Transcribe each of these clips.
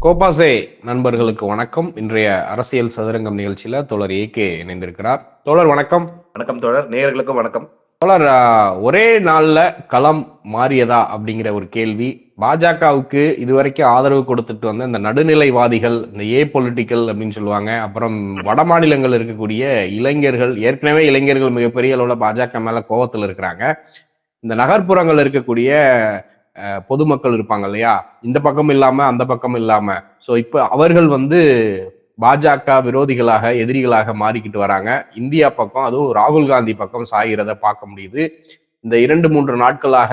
கோபாசே நண்பர்களுக்கு வணக்கம். இன்றைய அரசியல் சதுரங்கம் நிகழ்ச்சியில தோழர் ஏகே இணைந்திருக்கிறார். தோழர் வணக்கம். வணக்கம் தோழர். நேயர்களுக்கும் வணக்கம். தோழர் ஒரே நாள்ல களம் மாறியதா அப்படிங்கிற ஒரு கேள்வி. பாஜகவுக்கு இதுவரைக்கும் ஆதரவு கொடுத்துட்டு வந்த இந்த நடுநிலைவாதிகள் இந்த ஏ பொலிட்டிக்கல் அப்படின்னு சொல்லுவாங்க அப்புறம் வட மாநிலங்கள் இருக்கக்கூடிய இளைஞர்கள் ஏற்கனவே இளைஞர்கள் மிகப்பெரிய அளவுல பாஜக மேல கோவத்துல இருக்கிறாங்க. இந்த நகர்ப்புறங்கள் இருக்கக்கூடிய பொதுமக்கள் இருப்பாங்க இல்லையா? இந்த பக்கம் இல்லாம அந்த பக்கம் இல்லாம. ஸோ இப்போ அவர்கள் வந்து பாஜக விரோதிகளாக எதிரிகளாக மாறிக்கிட்டு வராங்க. இந்தியா பக்கம் அதுவும் ராகுல் காந்தி பக்கம் சாகிறத பார்க்க முடியுது. இந்த இரண்டு மூன்று நாட்களாக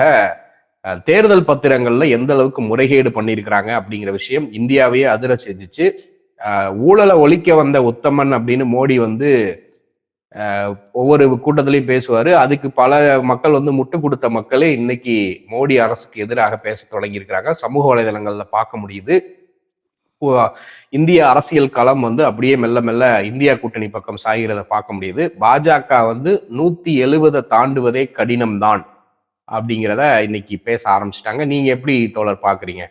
தேர்தல் பத்திரங்கள்ல எந்த அளவுக்கு முறைகேடு பண்ணியிருக்கிறாங்க அப்படிங்கிற விஷயம் இந்தியாவையே அதிர செஞ்சுச்சு. ஊழலை ஒழிக்க வந்த உத்தமன் அப்படின்னு மோடி வந்து ஒவ்வொரு கூட்டத்திலையும் பேசுவார். அதுக்கு பல மக்கள் வந்து முட்டு கொடுத்த மக்களே இன்னைக்கு மோடி அரசுக்கு எதிராக பேச தொடங்கி இருக்கிறாங்க சமூக வலைதளங்களில் பார்க்க முடியுது. இந்திய அரசியல் களம் வந்து அப்படியே மெல்ல மெல்ல இந்தியா கூட்டணி பக்கம் சாகிறத பார்க்க முடியுது. பாஜக வந்து நூத்தி எழுவதை தாண்டுவதே கடினம்தான் அப்படிங்கிறத இன்னைக்கு பேச ஆரம்பிச்சிட்டாங்க. நீங்க எப்படி தோழர் பாக்குறீங்க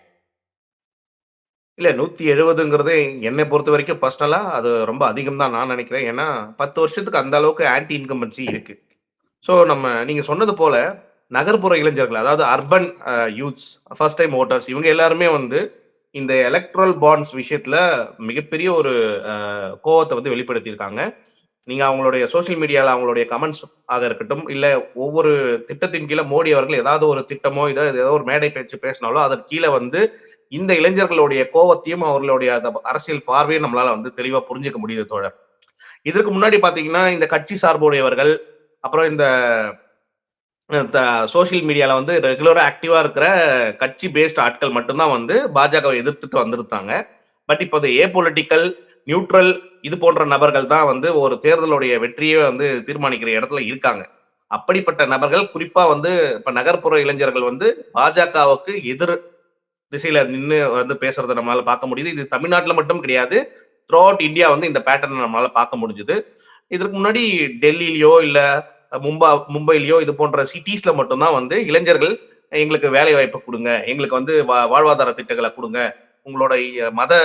இல்லை நூற்றி எழுபதுங்கிறது என்னை பொறுத்த வரைக்கும் பர்சனலாக அது ரொம்ப அதிகம் தான் நான் நினைக்கிறேன். ஏன்னா பத்து வருஷத்துக்கு அந்த அளவுக்கு ஆன்டி இன்கம்பன்சி இருக்கு. ஸோ நம்ம நீங்கள் சொன்னது போல நகர்ப்புற இளைஞர்கள் அதாவது urban youths first time voters இவங்க எல்லாருமே வந்து இந்த எலக்ட்ரல் பாண்ட்ஸ் விஷயத்துல மிகப்பெரிய ஒரு கோவத்தை வந்து வெளிப்படுத்தியிருக்காங்க. நீங்க அவங்களுடைய சோஷியல் மீடியால அவங்களுடைய கமெண்ட்ஸ் ஆக இருக்கட்டும் இல்ல ஒவ்வொரு திட்டத்தின் கீழே மோடி அவர்கள் ஏதாவது ஒரு திட்டமோ இதோ ஏதோ ஒரு மேடை பேச்சு பேசினாலோ அதற்கு கீழே வந்து இந்த இளைஞர்களுடைய கோவத்தையும் அவர்களுடைய அரசியல் பார்வையும் நம்மளால வந்து தெளிவா புரிஞ்சுக்க முடியுது தோழர். இதற்கு முன்னாடி பாத்தீங்கன்னா இந்த கட்சி சார்புடையவர்கள் அப்புறம் இந்த சோஷியல் மீடியால வந்து ரெகுலரா ஆக்டிவா இருக்கிற கட்சி பேஸ்ட் ஆட்கள் மட்டும்தான் வந்து பாஜகவை எதிர்த்துட்டு வந்திருந்தாங்க. பட் இப்போ ஏ பொலிட்டிக்கல் நியூட்ரல் இது போன்ற நபர்கள் தான் வந்து ஒரு தேர்தலுடைய வெற்றியை வந்து தீர்மானிக்கிற இடத்துல இருக்காங்க. அப்படிப்பட்ட நபர்கள் குறிப்பா வந்து இப்ப நகர்ப்புற இளைஞர்கள் வந்து பாஜகவுக்கு எதிர் திசையில நின்று வந்து பேசுறதை நம்மளால பார்க்க முடியுது. இது தமிழ்நாட்டில் மட்டும் கிடையாது. த்ரூ அவுட் இந்தியா வந்து இந்த பேட்டர்ன் நம்மளால பார்க்க முடிஞ்சுது. இதற்கு முன்னாடி டெல்லியிலயோ இல்ல மும்பா மும்பையிலயோ இது போன்ற சிட்டிஸ்ல மட்டும்தான் வந்து இளைஞர்கள் எங்களுக்கு வேலை வாய்ப்பு கொடுங்க. எங்களுக்கு வந்து வா- வாழ்வாதார திட்டங்களை கொடுங்க. உங்களோட மத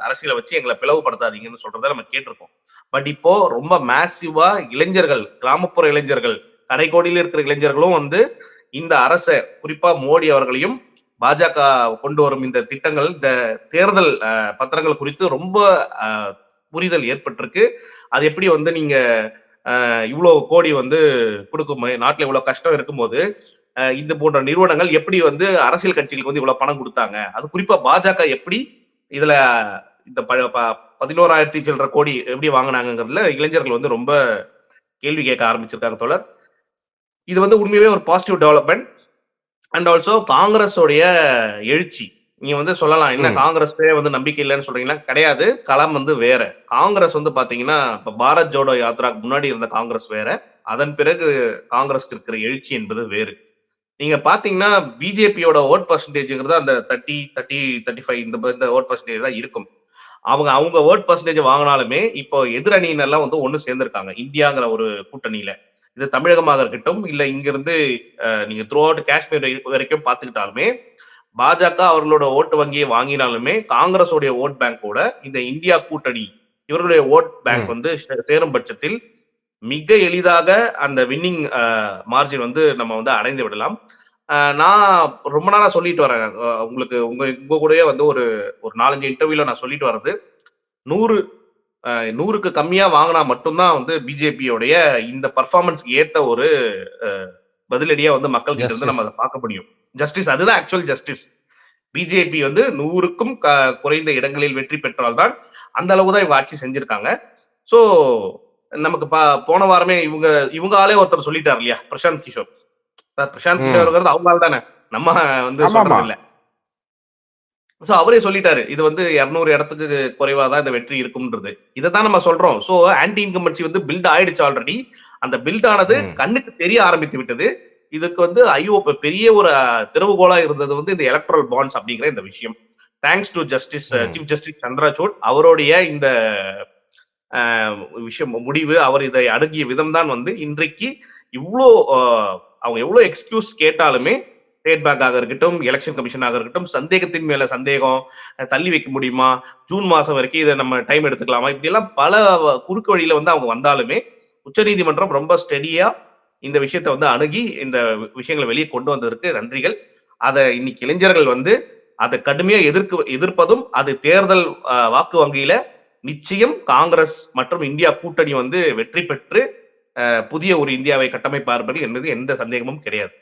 அரசியலை வச்சு எங்களை பிளவுபடுத்தாதீங்கன்னு சொல்றத நம்ம கேட்டிருக்கோம். பட் இப்போ ரொம்ப மேசிவா இளைஞர்கள் கிராமப்புற இளைஞர்கள் கடைக்கோடியில் இருக்கிற இளைஞர்களும் வந்து இந்த அரசை குறிப்பா மோடி அவர்களையும் பாஜக கொண்டு வரும் இந்த திட்டங்கள் இந்த தேர்தல் பத்திரங்கள் குறித்து ரொம்ப புரிதல் ஏற்பட்டிருக்கு. அது எப்படி வந்து நீங்க இவ்வளோ இவ்வளவு கோடி வந்து கொடுக்கும் நாட்டில் இவ்வளவு கஷ்டம் இருக்கும்போது இந்த போன்ற நிறுவனங்கள் எப்படி வந்து அரசியல் கட்சிகளுக்கு வந்து இவ்வளவு பணம் கொடுத்தாங்க? அது குறிப்பா பாஜக எப்படி இதுல இந்த ப- ப- பதினோராயிரத்தி சில்லற கோடி எப்படி வாங்கினாங்கிறதுல இளைஞர்கள் வந்து ரொம்ப கேள்வி கேட்க ஆரம்பிச்சிருக்காங்க தொடர் இது வந்து உண்மையாவே ஒரு பாசிட்டிவ் டெவலப்மெண்ட் அண்ட் ஆல்சோ காங்கிரஸோடைய எழுச்சி. நீங்க வந்து சொல்லலாம் என்ன ம். காங்கிரஸ்க்கே வந்து நம்பிக்கை இல்லைன்னு சொல்றீங்களா கிடையாது. களம் வந்து வேற. காங்கிரஸ் வந்து பாத்தீங்கன்னா இப்ப பாரத் ஜோடோ யாத்ராக்கு முன்னாடி இருந்த காங்கிரஸ் வேற. அதன் பிறகு காங்கிரஸ்க்கு இருக்கிற எழுச்சி என்பது வேறு. நீங்க பாத்தீங்கன்னா பிஜேபியோட ஓட் பர்சன்டேஜ்ங்கிறது அந்த தேர்ட்டி தேர்ட்டி தேர்ட்டி ஃபைவ் இந்த இந்த ஓட் பர்சன்டேஜ் தான் இருக்கும். அவங்க அவங்க ஓட் பர்சன்டேஜ் வாங்கினாலுமே இப்போ எதிரணியினெல்லாம் வந்து ஒண்ணு சேர்ந்திருக்காங்க. இந்தியாங்கிற ஒரு கூட்டணியில. இது தமிழகமாக இருக்கட்டும் இல்ல இங்கிருந்து நீங்க த்ரூ அவுட் காஷ்மீர் வரைக்கும் பார்த்துக்கிட்டாலுமே பாஜக அவர்களோட ஓட்டு வங்கியை வாங்கினாலுமே காங்கிரஸோடைய ஓட் பேங்கோட இந்த இந்தியா கூட்டணி இவர்களுடைய ஓட் பேங்க். வந்து சேரும் பட்சத்தில் மிக எளிதாக அந்த வின்னிங் மார்ஜின் வந்து நம்ம வந்து அடைந்து விடலாம். நான் ரொம்ப நாளா சொல்லிட்டு வரேன். உங்களுக்கு உங்க உங்க கூடயே வந்து ஒரு ஒரு நாலஞ்சு இன்டர்வியூல நான் சொல்லிட்டு வர்றது. நூறு நூறுக்கு கம்மியா வாங்கினா மட்டும்தான் வந்து பிஜேபியோடைய இந்த பர்ஃபார்மன்ஸ்க்கு ஏத்த ஒரு பதிலடியா வந்து மக்கள் கிட்ட இருந்து நம்ம அதை பார்க்க முடியும். ஜஸ்டிஸ் அதுதான் ஆக்சுவல் ஜஸ்டிஸ் பிஜேபி வந்து நூறுக்கும் க- குறைந்த இடங்களில் வெற்றி பெற்றால்தான் அந்த அளவு தான் இவங்க ஆட்சி செஞ்சிருக்காங்க. சோ நமக்கு பா- போன வாரமே இவங்க இவங்க ஆளே ஒருத்தர் சொல்லிட்டார் இல்லையா? பிரசாந்த் கிஷோர். பிரசாந்த். கிஷோர்ங்கிறது அவங்க ஆள் தானே நம்ம வந்து. சொல்றது இல்ல சோ அவரே சொல்லிட்டாரு இது வந்து 200 இடத்துக்கு குறைவா தான் இந்த வெற்றி இருக்கும்ன்றது. இதை தான் நம்ம சொல்றோம். சோ ஆன்டி இன்கம்பன்சி வந்து பில்ட் ஆயிடுச்சு ஆல்ரெடி அந்த பில்ட் ஆனது. கண்ணுக்கு தெரிய ஆரம்பித்து விட்டது. இதுக்கு வந்து ஐயோ பெரிய ஒரு திறவுகோலா இருந்தது வந்து இந்த எலக்ட்ரல் பாண்ட்ஸ் அப்படிங்கிற இந்த விஷயம். Thanks to justice. Chief justice Chandrachud அவருடைய இந்த விஷயம் முடிவு அவர் இதை அணுகிய விதம் தான் வந்து இன்றைக்கு இவ்வளோ அவங்க எவ்வளவு எக்ஸ்கியூஸ் கேட்டாலுமே ஸ்டேட் பேங்காக இருக்கட்டும் எலெக்ஷன் கமிஷனாக இருக்கட்டும் சந்தேகத்தின் மேல சந்தேகம் தள்ளி வைக்க முடியுமா? ஜூன் மாசம் வரைக்கும் இதை நம்ம டைம் எடுத்துக்கலாமா? இப்படி எல்லாம் பல குறுக்கு வழியில வந்து அவங்க வந்தாலுமே உச்சநீதிமன்றம் ரொம்ப ஸ்டெடியா இந்த விஷயத்தை வந்து அணுகி இந்த விஷயங்களை வெளியே கொண்டு வந்ததற்கு நன்றிகள். அதை இன்னைக்கு இளைஞர்கள் வந்து அதை கடுமையா எதிர்க்கு எதிர்ப்பதும் அது தேர்தல் வாக்கு வங்கியில நிச்சயம் காங்கிரஸ் மற்றும் இந்தியா கூட்டணி வந்து வெற்றி பெற்று புதிய ஒரு இந்தியாவை கட்டமைப்பார்கள் என்பது எந்த சந்தேகமும் கிடையாது.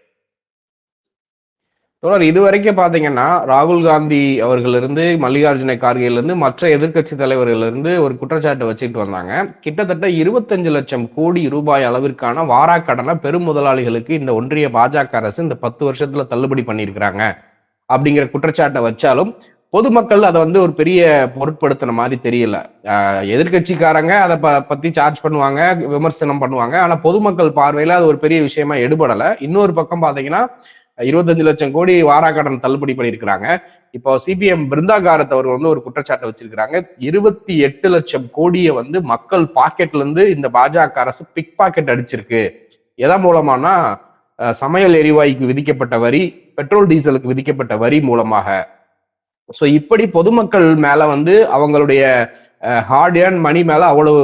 தொடர் இதுவரைக்கும் பாத்தீங்கன்னா ராகுல் காந்தி அவர்களிருந்து மல்லிகார்ஜுன கார்கேலிருந்து மற்ற எதிர்க்கட்சி தலைவர்களிருந்து ஒரு குற்றச்சாட்டு வச்சுக்கிட்டு வந்தாங்க. கிட்டத்தட்ட இருபத்தஞ்சு லட்சம் கோடி ரூபாய் அளவிற்கான வாராக்கடனை பெரும் முதலாளிகளுக்கு இந்த ஒன்றிய பாஜக அரசு இந்த பத்து வருஷத்துல தள்ளுபடி பண்ணியிருக்கிறாங்க. அப்படிங்கிற குற்றச்சாட்டை வச்சாலும் பொதுமக்கள் அதை வந்து ஒரு பெரிய பொருட்படுத்தின மாதிரி தெரியல. எதிர்கட்சிக்காரங்க எதிர்க்கட்சிக்காரங்க அதை ப பத்தி சார்ஜ் பண்ணுவாங்க விமர்சனம் பண்ணுவாங்க. ஆனா பொதுமக்கள் பார்வையில அது ஒரு பெரிய விஷயமா எடுபடல. இன்னொரு பக்கம் பாத்தீங்கன்னா இருபத்தஞ்சு லட்சம் கோடி வாராக்கடன் தள்ளுபடி பண்ணியிருக்கிறாங்க. இப்போ சிபிஎம் பிருந்தா காரத் அவர் வந்து ஒரு குற்றச்சாட்டை வச்சிருக்கிறாங்க. இருபத்தி எட்டு லட்சம் கோடியை வந்து மக்கள் பாக்கெட்ல இருந்து இந்த பாஜக அரசு பிக் பாக்கெட் அடிச்சிருக்கு. எதன் மூலமானா சமையல் எரிவாயுக்கு விதிக்கப்பட்ட வரி பெட்ரோல் டீசலுக்கு விதிக்கப்பட்ட வரி மூலமாக. ஸோ இப்படி பொதுமக்கள் மேல வந்து அவங்களுடைய ஹார்ட் ஏர்ன் மணி மேல அவ்வளவு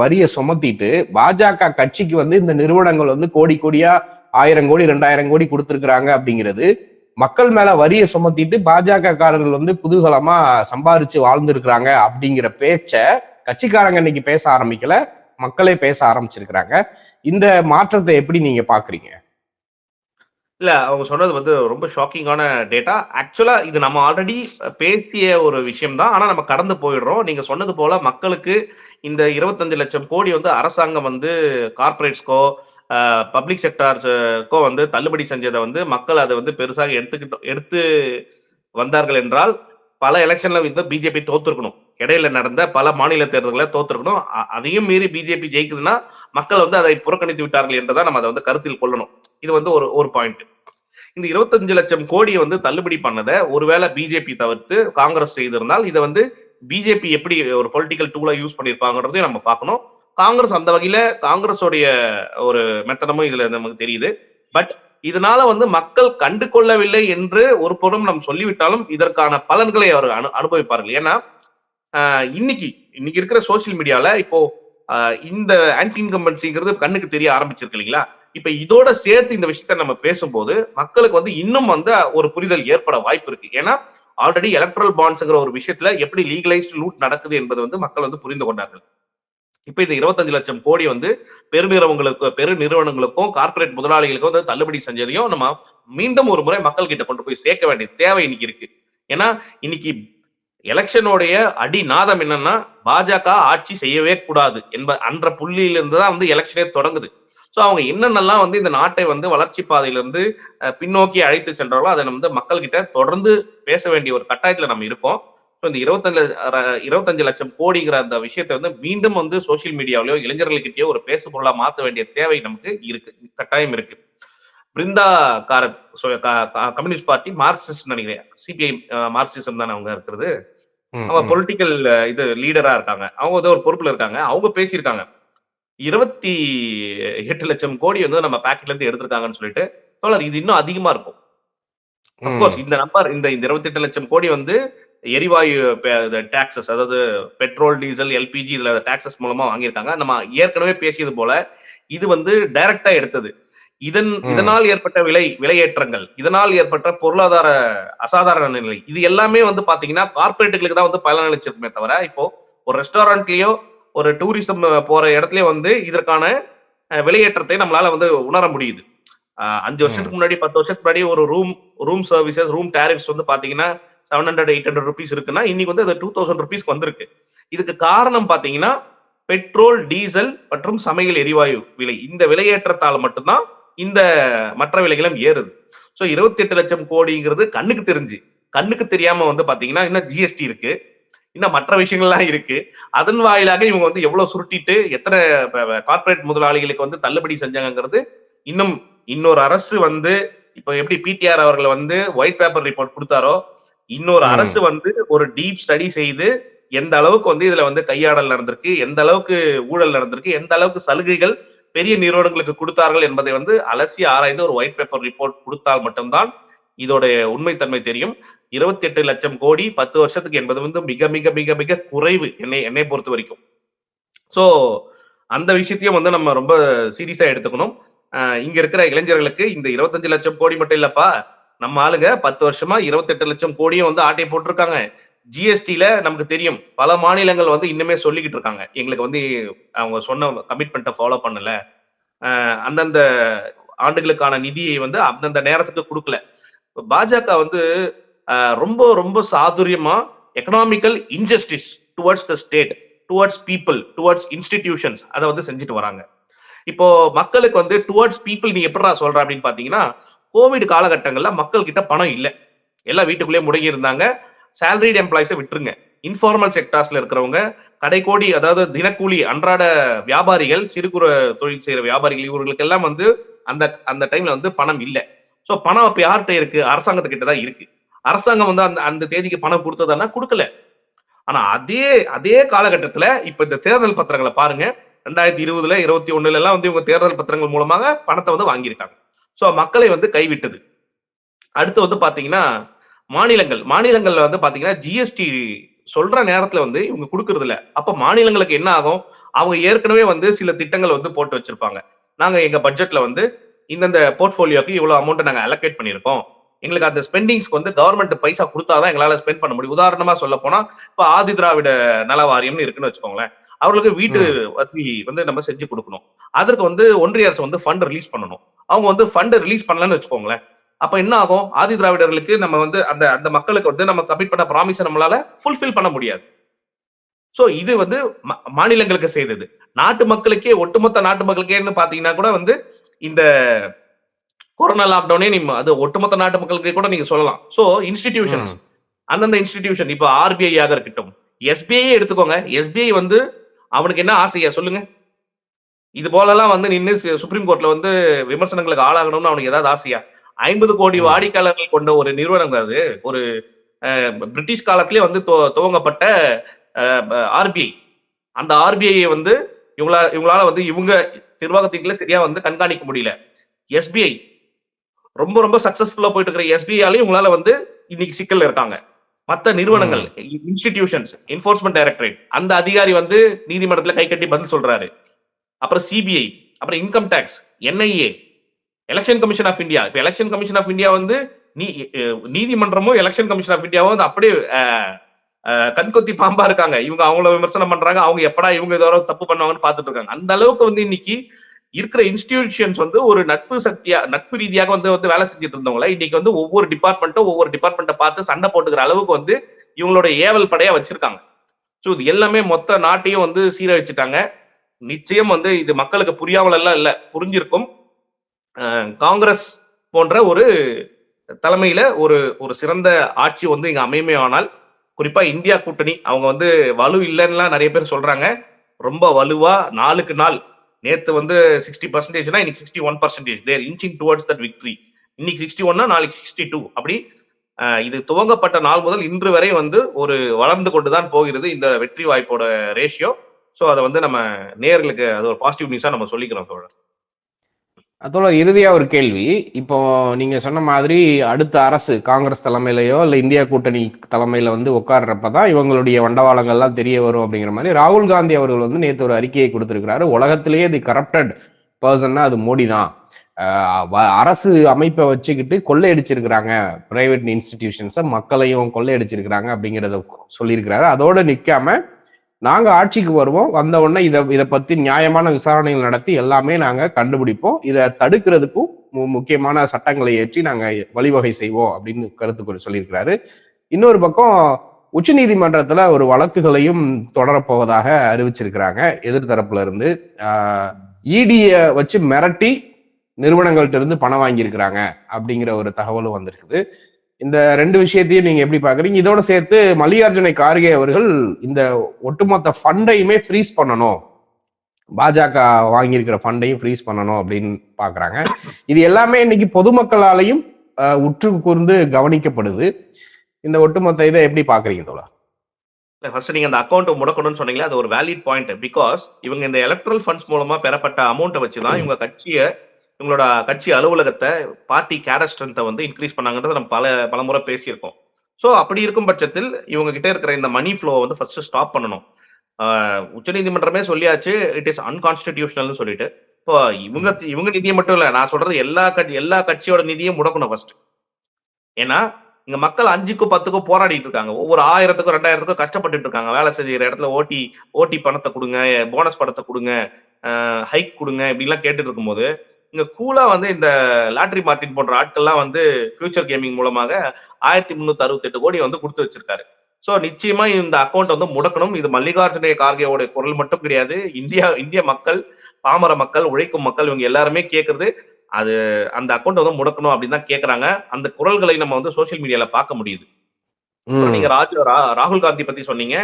வரியை சுமத்திட்டு பாஜக கட்சிக்கு வந்து இந்த நிறுவனங்கள் வந்து கோடி கோடியா ஆயிரம் கோடி ரெண்டாயிரம் கோடி கொடுத்துருக்குறாங்க அப்படிங்கிறது மக்கள் மேல வரியை சுமத்திட்டு பாஜக காரர்கள் வந்து குதூகலமா சம்பாரிச்சு வாழ்ந்துருக்குறாங்க அப்படிங்கிற பேச்ச கட்சிக்காரங்க இன்னைக்கு பேச ஆரம்பிக்கல மக்களே பேச ஆரம்பிச்சிருக்கிறாங்க. இந்த மாற்றத்தை எப்படி நீங்க பாக்குறீங்க? இல்ல அவங்க சொன்னது வந்து ரொம்ப ஷாக்கிங்கான டேட்டா ஆக்சுவலா இது நம்ம ஆல்ரெடி பேசிய ஒரு விஷயம் தான் ஆனா நம்ம கடந்து போயிடுறோம். நீங்க சொன்னது போல மக்களுக்கு இந்த இருபத்தஞ்சு லட்சம் கோடி வந்து அரசாங்கம் வந்து கார்பரேட்ஸ்க்கோ பப்ளிக் செக்டார்ஸ்க்கோ வந்து தள்ளுபடி செஞ்சதை வந்து மக்கள் அதை வந்து பெருசாக எடுத்துக்கிட்டோம் எடுத்து வந்தார்கள் என்றால் பல எலெக்ஷன்ல வந்து பிஜேபி தோத்துருக்கணும். இடையில நடந்த பல மாநில தேர்தல்களை தோத்துருக்கணும். அதையும் மீறி பிஜேபி ஜெயிக்குதுன்னா மக்கள் வந்து அதை புறக்கணித்து விட்டார்கள் என்றுதான் நம்ம அதை வந்து கருத்தில் கொள்ளணும். இது வந்து ஒரு ஒரு பாயிண்ட் இந்த இருபத்தஞ்சு லட்சம் கோடியை வந்து தள்ளுபடி பண்ணதை ஒருவேளை பிஜேபி தவிர்த்து காங்கிரஸ் செய்திருந்தால் இதை வந்து பிஜேபி எப்படி ஒரு பொலிட்டிக்கல் டூலா யூஸ் பண்ணியிருப்பாங்கன்றதையும் நம்ம பார்க்கணும். காங்கிரஸ் அந்த வகையில காங்கிரஸோடைய ஒரு மெத்தனமும் இதுல நமக்கு தெரியுது. பட் இதனால வந்து மக்கள் கண்டு கொள்ளவில்லை என்று ஒரு புறம் நாம் சொல்லிவிட்டாலும் இதற்கான பலன்களை அவர் அனு அனுபவிப்பார்கள். ஏன்னா இன்னைக்கு இன்னைக்கு இருக்கிற சோசியல் மீடியால இப்போ இந்த ஆன்டி இன்கம்பன்சிங்கிறது கண்ணுக்கு தெரிய ஆரம்பிச்சிருக்கு இல்லைங்களா? இப்ப இதோட சேர்த்து இந்த விஷயத்த நம்ம பேசும்போது மக்களுக்கு வந்து இன்னும் வந்து ஒரு புரிதல் ஏற்பட வாய்ப்பு இருக்கு. ஏன்னா ஆல்ரெடி எலக்ட்ரல் பாண்ட்ஸ்ங்கிற ஒரு விஷயத்துல எப்படி லீகலைஸ்டு லூட் நடக்குது என்பது வந்து மக்கள் வந்து புரிந்து கொண்டார்கள். இப்ப இந்த இருபத்தஞ்சு லட்சம் கோடி வந்து பெருநிறுவனங்களுக்கு பெரு நிறுவனங்களுக்கும் கார்ப்பரேட் முதலாளிகளுக்கும் வந்து தள்ளுபடி செஞ்சதையும் நம்ம மீண்டும் ஒரு முறை மக்கள் கிட்ட கொண்டு போய் சேர்க்க வேண்டிய தேவை இன்னைக்கு இருக்கு. ஏன்னா இன்னைக்கு எலெக்ஷனுடைய அடிநாதம் என்னன்னா பாஜக ஆட்சி செய்யவே கூடாது என்ப அன்ற புள்ளியிலிருந்து தான் வந்து எலெக்ஷனே தொடங்குது. ஸோ அவங்க என்னென்னலாம் வந்து இந்த நாட்டை வந்து வளர்ச்சி பாதையிலிருந்து பின்னோக்கி அழைத்து சென்றாலும் அதை வந்து மக்கள்கிட்ட தொடர்ந்து பேச வேண்டிய ஒரு கட்டாயத்தில் நம்ம இருக்கோம். இந்த இருபத்தஞ்சு இருபத்தஞ்சு லட்சம் கோடிங்கிற அந்த விஷயத்தை வந்து மீண்டும் வந்து சோஷியல் மீடியாவிலயோ இளைஞர்கள்கிட்டயோ ஒரு பேசு பொருளா மாற்ற வேண்டிய தேவை நமக்கு இருக்கு கட்டாயம் இருக்கு. Brinda Karat communist party marxist நினைக்கிறேன். சிபிஐ மார்க்சிசம் தானே அவங்க இருக்கிறது. அவங்க. பொலிட்டிக்கல் இது லீடரா இருக்காங்க. அவங்க வந்து ஒரு பொறுப்புல இருக்காங்க. அவங்க பேசியிருக்காங்க. இருபத்தி எட்டு லட்சம் கோடி வந்து நம்ம பாக்கெட்ல இருந்து எடுத்திருக்காங்கன்னு சொல்லிட்டு தோழர் இது இன்னும் அதிகமா இருக்கும். அப்கோர்ஸ் இந்த நம்பர் இந்த இந்த இருபத்தி எட்டு லட்சம் கோடி வந்து எரிவாயு டாக்ஸஸ் அதாவது பெட்ரோல் டீசல் எல்பிஜி இதுல டாக்ஸஸ் மூலமா வாங்கியிருக்காங்க. நம்ம ஏற்கனவே பேசியது போல இது வந்து டைரக்டா எடுத்தது. இதன். இதனால் ஏற்பட்ட விலை விலையேற்றங்கள் இதனால் ஏற்பட்ட பொருளாதார அசாதாரண நிலை இது எல்லாமே வந்து பாத்தீங்கன்னா கார்பரேட்டுகளுக்கு தான் வந்து பலனளிச்சிருக்குமே தவிர இப்போ ஒரு ரெஸ்டாரண்ட்லயோ ஒரு டூரிசம் போற இடத்துலயோ வந்து இதற்கான விலையேற்றத்தை நம்மளால வந்து உணர முடியுது. அஹ், அஞ்சு வருஷத்துக்கு முன்னாடி பத்து வருஷத்துக்கு முன்னாடி ஒரு room room services room tariffs வந்து பாத்தீங்கன்னா seven hundred eight hundred rupees இருக்குன்னா இன்னைக்கு வந்து அது டூ தௌசண்ட் ருபீஸ்க்கு வந்திருக்கு. இதுக்கு காரணம் பார்த்தீங்கன்னா பெட்ரோல் டீசல் மற்றும் சமையல் எரிவாயு விலை. இந்த விலையேற்றத்தால் மட்டும்தான் இந்த மற்ற விலைகளும் ஏறுது. ஸோ இருபத்தி எட்டு லட்சம் கோடிங்கிறது கண்ணுக்கு தெரிஞ்சு. கண்ணுக்கு தெரியாம வந்து பாத்தீங்கன்னா இன்னும் ஜிஎஸ்டி இருக்கு. இன்னும் மற்ற விஷயங்கள்லாம் இருக்கு. அதன் வாயிலாக இவங்க வந்து எவ்வளவு சுருட்டிட்டு எத்தனை கார்ப்பரேட் முதலாளிகளுக்கு வந்து தள்ளுபடி செஞ்சாங்கங்கிறது இன்னும் இன்னொரு அரசு வந்து இப்போ எப்படி பிடிஆர் அவர்கள் வந்து ஒயிட் பேப்பர் ரிப்போர்ட் கொடுத்தாரோ இன்னொரு. அரசு வந்து ஒரு டீப் ஸ்டடி செய்து எந்த அளவுக்கு வந்து இதுல வந்து கையாடல் நடந்திருக்கு எந்த அளவுக்கு ஊழல் நடந்திருக்கு எந்த அளவுக்கு சலுகைகள் பெரிய நிறுவனங்களுக்கு கொடுத்தார்கள் என்பதை வந்து அலசி ஆராய்ந்து ஒரு ஒயிட் பேப்பர் ரிப்போர்ட் கொடுத்தால் மட்டும்தான் இதோட உண்மைத்தன்மை தெரியும். இருபத்தி எட்டு லட்சம் கோடி பத்து வருஷத்துக்கு என்பது வந்து மிக மிக மிக மிக குறைவு என்னை என்னை பொறுத்த வரைக்கும். ஸோ அந்த விஷயத்தையும் வந்து நம்ம ரொம்ப சீரியஸா எடுத்துக்கணும். இங்க இருக்கிற இளைஞர்களுக்கு இந்த இருபத்தஞ்சு லட்சம் கோடி மட்டும் இல்லப்பா. நம்ம ஆளுங்க பத்து வருஷமா இருபத்தெட்டு லட்சம் கோடியும் வந்து ஆட்டையை போட்டிருக்காங்க. ஜிஎஸ்டியில நமக்கு தெரியும் பல மாநிலங்கள் வந்து இன்னுமே சொல்லிக்கிட்டு இருக்காங்க. எங்களுக்கு வந்து அவங்க சொன்ன கமிட்மெண்ட்டை ஃபாலோ பண்ணல. அந்தந்த ஆண்டுகளுக்கான நிதியை வந்து அந்தந்த நேரத்துக்கு கொடுக்கல. பாஜக வந்து ரொம்ப ரொம்ப சாதுரியமா economical injustice towards the state towards people towards institutions அதை வந்து செஞ்சுட்டு வராங்க. இப்போ மக்களுக்கு வந்து டுவர்ட்ஸ் பீப்புள் நீ எப்படிடா சொல்ற அப்படின்னு பாத்தீங்கன்னா கோவிட் காலகட்டங்களில் மக்கள் கிட்ட பணம் இல்லை. எல்லாம் வீட்டுக்குள்ளேயே முடங்கி இருந்தாங்க. சேலரிட் எம்ப்ளாயிஸை விட்டுருங்க. இன்ஃபார்மல் செக்டார்ஸ்ல இருக்கிறவங்க கடைக்கோடி அதாவது தினக்கூலி அன்றாட வியாபாரிகள் சிறு குறு தொழில் செய்கிற வியாபாரிகள் இவர்களுக்கெல்லாம் வந்து அந்த அந்த டைம்ல வந்து பணம் இல்லை. ஸோ பணம் அப்போ யார்கிட்ட இருக்கு? அரசாங்கத்துக்கிட்ட தான் இருக்கு. அரசாங்கம் வந்து அந்த அந்த தேதிக்கு பணம் கொடுத்ததுன்னா கொடுக்கல. ஆனா அதே அதே காலகட்டத்துல இப்ப இந்த தேர்தல் பத்திரங்களை பாருங்க. ரெண்டாயிரத்தி இருபதுல இருபத்தி ஒண்ணுல எல்லாம் வந்து இவங்க தேர்தல் பத்திரங்கள் மூலமாக பணத்தை வந்து வாங்கியிருக்காங்க. ஸோ மக்களை வந்து கைவிட்டது. அடுத்து வந்து பாத்தீங்கன்னா மாநிலங்கள். மாநிலங்கள்ல வந்து பாத்தீங்கன்னா ஜிஎஸ்டி சொல்ற நேரத்துல வந்து இவங்க கொடுக்கறது இல்ல அப்ப மாநிலங்களுக்கு என்ன ஆகும்? அவங்க ஏற்கனவே வந்து சில திட்டங்கள் வந்து போட்டு வச்சிருப்பாங்க. நாங்க எங்க பட்ஜெட்ல வந்து இந்தந்த போர்ட்ஃபோலியோக்கு இவ்வளவு அமௌண்ட் நாங்க அலோகேட் பண்ணியிருக்கோம். எங்களுக்கு அந்த ஸ்பெண்டிங்ஸ்க்கு வந்து கவர்மெண்ட் பைசா கொடுத்தாதான் எங்களால ஸ்பெண்ட் பண்ண முடியும். உதாரணமா சொல்ல போனா இப்ப ஆதி திராவிட நல வாரியம்னு இருக்குன்னு வச்சுக்கோங்களேன். அவர்களுக்கு வீட்டு வசதி வந்து நம்ம செஞ்சு கொடுக்கணும். அதற்கு வந்து ஒன்றிய அரசு வந்து ஃபண்ட் ரிலீஸ் பண்ணணும். அவங்க வந்து ஃபண்ட் ரிலீஸ் பண்ணலன்னு வச்சுக்கோங்களேன். அப்ப என்ன ஆகும்? ஆதி திராவிடர்களுக்கு நம்ம வந்து அந்த அந்த மக்களுக்கு வந்து நம்ம கமிட் பண்ண ப்ராமிஸை நம்மளால ஃபுல்ஃபில் பண்ண முடியாது. சோ இது வந்து மாநிலங்களுக்கு செய்தது. நாட்டு மக்களுக்கே ஒட்டுமொத்த நாட்டு மக்களுக்கேன்னு பாத்தீங்கன்னா கூட வந்து இந்த கொரோனா லாக்டவுனே நீங்க அது ஒட்டுமொத்த நாட்டு மக்களுக்கே கூட நீங்க சொல்லலாம். சோ இன்ஸ்டிடியூஷன்ஸ் அந்தந்த இன்ஸ்டிடியூஷன் இப்போ ஆர்பிஐ ஆக இருக்கட்டும். எஸ்பிஐ எடுத்துக்கோங்க. எஸ்பிஐ வந்து அவனுக்கு என்ன ஆசையா? சொல்லுங்க. இது போலலாம் வந்து நின்று சுப்ரீம் கோர்ட்ல வந்து விமர்சனங்களுக்கு ஆளாகணும்னு அவனுக்கு ஏதாவது ஆசையா? ஐம்பது கோடி. வாடிக்கையாளர்கள் கொண்ட ஒரு நிறுவனம் அது. ஒரு பிரிட்டிஷ் காலத்திலே வந்து துவ- துவங்கப்பட்ட ஆர்பிஐ அந்த ஆர்பிஐ வந்து இவங்களா இவங்களால வந்து இவங்க நிர்வாகத்துக்குள்ள சரியா வந்து கண்காணிக்க முடியல. எஸ்பிஐ ரொம்ப ரொம்ப சக்சஸ்ஃபுல்லா போயிட்டு இருக்கிற எஸ்பிஐயாலையும் உங்களால வந்து இன்னைக்கு சிக்கல்ல இருக்காங்க. மத்த நிறுவனங்கள் இன்ஸ்டிடியூஷன்ஸ் என்ஃபோர்ஸ்மெண்ட் டைரக்டரேட் அந்த அதிகாரி வந்து நீதிமன்றத்துல கை கட்டி பதில் சொல்றாரு. அப்புறம் சிபிஐ அப்புறம் income tax NIA election commission of India இப்போ எலெக்ஷன் கமிஷன் ஆஃப் இந்தியா வந்து நீ நீதிமன்றமும் எலெக்ஷன் கமிஷன் ஆஃப் இந்தியாவும் வந்து அப்படியே கண்கொத்தி பாம்பா இருக்காங்க. இவங்க அவங்கள விமர்சனம் பண்றாங்க அவங்க எப்படா இவங்க ஏதோ தப்பு பண்ணுவாங்கன்னு பார்த்துட்டு இருக்காங்க. அந்த அளவுக்கு வந்து இன்னைக்கு இருக்கிற இன்ஸ்டிடியூஷன்ஸ் வந்து ஒரு நட்பு சக்தியா நட்பு ரீதியாக வந்து வந்து வேலை செஞ்சுட்டு இருந்தவங்கள இன்னைக்கு வந்து ஒவ்வொரு டிபார்ட்மெண்ட்டும் ஒவ்வொரு டிபார்ட்மெண்ட்டை பார்த்து சண்டை போட்டுக்கிற அளவுக்கு வந்து இவங்களோட ஏவல் படையா வச்சிருக்காங்க. ஸோ இது எல்லாமே மொத்த நாட்டையும் வந்து சீரழிச்சிட்டாங்க. நிச்சயம் வந்து இது மக்களுக்கு புரியாமல் எல்லாம் இல்ல புரிஞ்சிருக்கும். காங்கிரஸ் போன்ற ஒரு தலைமையில ஒரு ஒரு சிறந்த ஆட்சி வந்து இங்க அமையுமே ஆனால் குறிப்பா இந்தியா கூட்டணி அவங்க வந்து வலு இல்லைன்னுலாம் நிறைய பேர் சொல்றாங்க. ரொம்ப வலுவா நாளுக்கு நாள். நேத்து வந்து சிக்ஸ்டி பர்சன்டேஜ்னா இன்னைக்கு sixty one percentage they're inching towards that victory இன்னைக்கு சிக்ஸ்டி ஒன்னா நாளைக்கு சிக்ஸ்டி டூ அப்படி இது துவங்கப்பட்ட நாள் முதல் இன்று வரை வந்து ஒரு வளர்ந்து கொண்டுதான் போகிறது இந்த வெற்றி வாய்ப்போட ரேஷியோ ஸோ அதை வந்து நம்ம நேர்களுக்கு அது ஒரு பாசிட்டிவ் நியூஸாக நம்ம சொல்லிக்கிறோம் தோழர். அதோட இறுதியா ஒரு கேள்வி. இப்போ நீங்க சொன்ன மாதிரி அடுத்த அரசு காங்கிரஸ் தலைமையிலயோ இல்ல இந்தியா கூட்டணி தலைமையில வந்து உட்கார்றப்பதான் இவங்களுடைய வண்டவாளங்கள்லாம் தெரிய வரும் அப்படிங்கிற மாதிரி ராகுல் காந்தி அவர்கள் வந்து நேற்று ஒரு அறிக்கையை கொடுத்திருக்கிறாரு. உலகத்திலேயே தி கரப்டட் பர்சன்னா அது மோடி தான் வ- அரசு அமைப்பை வச்சுக்கிட்டு கொள்ளையடிச்சிருக்கிறாங்க. பிரைவேட் இன்ஸ்டிடியூஷன்ஸை மக்களையும் கொள்ளையடிச்சிருக்கிறாங்க அப்படிங்கிறத சொல்லியிருக்கிறாரு. அதோட நிற்காம நாங்க ஆட்சிக்கு வருவோம். வந்த உடனே இதை இதை பத்தி நியாயமான விசாரணைகள் நடத்தி எல்லாமே நாங்க கண்டுபிடிப்போம். இதை தடுக்கிறதுக்கும் மு- முக்கியமான சட்டங்களை ஏற்றி நாங்க வழிவகை செய்வோம் அப்படின்னு கருத்து சொல்லியிருக்கிறாரு. இன்னொரு பக்கம் உச்சநீதிமன்றத்துல ஒரு வழக்குகளையும் தொடரப்போவதாக அறிவிச்சிருக்கிறாங்க. எதிர்த்தரப்புல இருந்து இடிய வச்சு மிரட்டி நிறுவனங்கள்ட்ட இருந்து பணம் வாங்கியிருக்கிறாங்க அப்படிங்கிற ஒரு தகவலும் வந்திருக்குது. இந்த ரெண்டு விஷயத்தையும் நீங்க எப்படி பாக்குறீங்க? இதோட சேர்த்து மல்லிகார்ஜுனை கார்கே அவர்கள் இந்த ஒட்டுமொத்த ஃபண்டையுமே ஃப்ரீஸ் பண்ணணும். பாஜக வாங்கியிருக்கிற ஃபண்டையும் ஃப்ரீஸ் பண்ணணும் அப்படின்னு பாக்குறாங்க. இது எல்லாமே இன்னைக்கு பொதுமக்களாலையும் உற்று கூர்ந்து கவனிக்கப்படுது. இந்த ஒட்டுமொத்த இதை எப்படி பாக்குறீங்க தோழா? ஃபர்ஸ்ட் நீங்க அந்த அக்கௌண்ட் முடக்கணும்னு சொன்னீங்களே அது ஒரு வேலிட் பாயிண்ட் பிகாஸ் இவங்க இந்த எலக்ட்ரல் ஃபண்ட்ஸ் மூலமா பெறப்பட்ட அமௌண்ட்டை வச்சு தான் இவங்க கட்சியை இவங்களோட கட்சி அலுவலகத்தை பார்ட்டி கேடர் ஸ்ட்ரென்த்தை வந்து இன்க்ரீஸ் பண்ணாங்கன்றத நம்ம பல பல முறை பேசியிருக்கோம். ஸோ அப்படி இருக்கும் பட்சத்தில் இவங்க கிட்ட இருக்கிற இந்த மணி ஃப்ளோ வந்து ஃபர்ஸ்ட் ஸ்டாப் பண்ணணும். உச்சநீதிமன்றமே சொல்லியாச்சு இட் இஸ் அன்கான்ஸ்டிடியூஷனல்னு சொல்லிட்டு. இப்போ இவங்க இவங்க நிதியை மட்டும் இல்ல நான் சொல்றது எல்லா கட்சி எல்லா கட்சியோட நிதியும் முடக்கணும் ஃபர்ஸ்ட் ஏன்னா இங்க மக்கள் அஞ்சுக்கும் பத்துக்கும் போராடிட்டு இருக்காங்க. ஒவ்வொரு ஆயிரத்துக்கும் ரெண்டாயிரத்துக்கும் கஷ்டப்பட்டுட்டு இருக்காங்க. வேலை செய்யற இடத்துல ஓட்டி ஓட்டி பணத்தை கொடுங்க போனஸ் பணத்தை கொடுங்க ஹைக் கொடுங்க இப்படிலாம் கேட்டுட்டு இருக்கும்போது இங்க கூலா வந்து இந்த லாட்ரி மார்டின் போன்ற ஆட்கள்லாம் வந்து ஃபியூச்சர் கேமிங் மூலமாக ஆயிரத்தி முந்நூத்தி அறுபத்தெட்டு கோடி வந்து கொடுத்து வச்சிருக்காரு. சோ நிச்சயமா இந்த அக்கௌண்ட் வந்து முடக்கணும். இது மல்லிகார்ஜுன கார்கேவோட குரல் மட்டும் கிடையாது. இந்தியா இந்திய மக்கள் பாமர மக்கள் உழைக்கும் மக்கள் இவங்க எல்லாருமே கேக்குறது அது அந்த அக்கௌண்ட் வந்து முடக்கணும் அப்படின்னு தான் கேக்குறாங்க. அந்த குரல்களை நம்ம வந்து சோஷியல் மீடியால பார்க்க முடியுது. நீங்க ராஜ் ராகுல் காந்தி பத்தி சொன்னீங்க.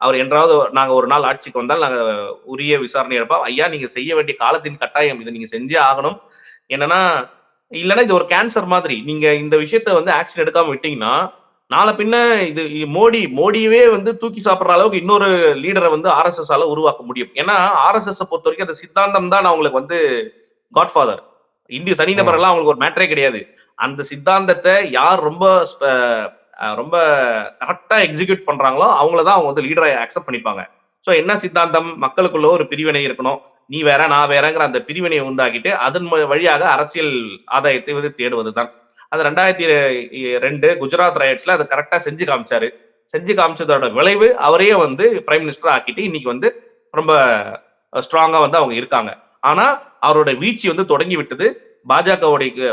அவர் என்றாவது நாங்க ஒரு நாள் ஆட்சிக்கு வந்தால் நாங்க உரிய விசாரணை எடுப்போம். ஐயா நீங்க செய்ய வேண்டிய காலத்தின் கட்டாயம் இதை நீங்க செஞ்சே ஆகணும். என்னன்னா இல்லைன்னா இது ஒரு கேன்சர் மாதிரி. நீங்க இந்த விஷயத்த வந்து ஆக்ஷன் எடுக்காம விட்டீங்கன்னா நாளை பின்ன இது மோடி மோடியவே வந்து தூக்கி சாப்பிடுற அளவுக்கு இன்னொரு லீடரை வந்து ஆர்எஸ்எஸ் ஆல உருவாக்க முடியும். ஏன்னா ஆர்எஸ்எஸ் பொறுத்த வரைக்கும் அந்த சித்தாந்தம் தான் அவங்களுக்கு வந்து காட்ஃபாதர் இந்திய தனிநபர் எல்லாம் அவங்களுக்கு ஒரு மேட்டரே கிடையாது. அந்த சித்தாந்தத்தை யார் ரொம்ப ரொம்ப கரெக்டா எக்ஸிக்யூட் பண்றாங்களோ அவங்கள தான் அவங்க வந்து லீடரை அக்செப்ட் பண்ணிப்பாங்க. ஸோ என்ன சித்தாந்தம்? மக்களுக்குள்ள ஒரு பிரிவினை இருக்கணும். நீ வேற நான் வேறங்கிற அந்த பிரிவினையை உண்டாக்கிட்டு அதன் வழியாக அரசியல் ஆதாயத்தை வந்து தேடுவது தான் அது ரெண்டாயிரத்தி ரெண்டு குஜராத் ரயட்ஸ்ல அதை கரெக்டா செஞ்சு காமிச்சாரு. செஞ்சு காமிச்சதோட விளைவு அவரையே வந்து பிரைம் மினிஸ்டர் ஆக்கிட்டு இன்னைக்கு வந்து ரொம்ப ஸ்ட்ராங்கா வந்து அவங்க இருக்காங்க. ஆனா அவரோட வீழ்ச்சி வந்து தொடங்கி விட்டது பாஜகவுடைய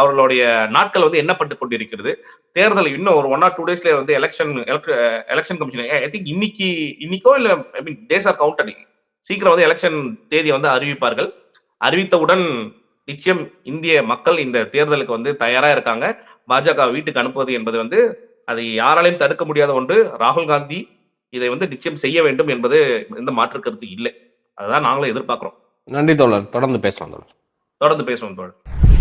அவர்களுடைய நாட்கள் வந்து எண்ணப்பட்டு கொண்டிருக்கிறது? தேர்தல் இன்னும் ஒரு ஒன் ஆர் டூ டேஸ்ல வந்து election election commission I think இன்னைக்கு இன்னைக்கோ இல்ல I mean days are counted சீக்கிரம் வந்து எலெக்ஷன் தேதியை வந்து அறிவிப்பார்கள். அறிவித்தவுடன் நிச்சயம் இந்திய மக்கள் இந்த தேர்தலுக்கு வந்து தயாரா இருக்காங்க. பாஜக வீட்டுக்கு அனுப்புவது என்பது வந்து அதை யாராலையும் தடுக்க முடியாத ஒன்று. ராகுல் காந்தி இதை வந்து நிச்சயம் செய்ய வேண்டும் என்பது எந்த மாற்று கருத்து இல்லை. அதுதான் நாங்களும் எதிர்பார்க்கிறோம். நன்றி தோழர். தொடர்ந்து பேசலாம் தோழர். தொடர்ந்து பேசுவோம் தோழர்.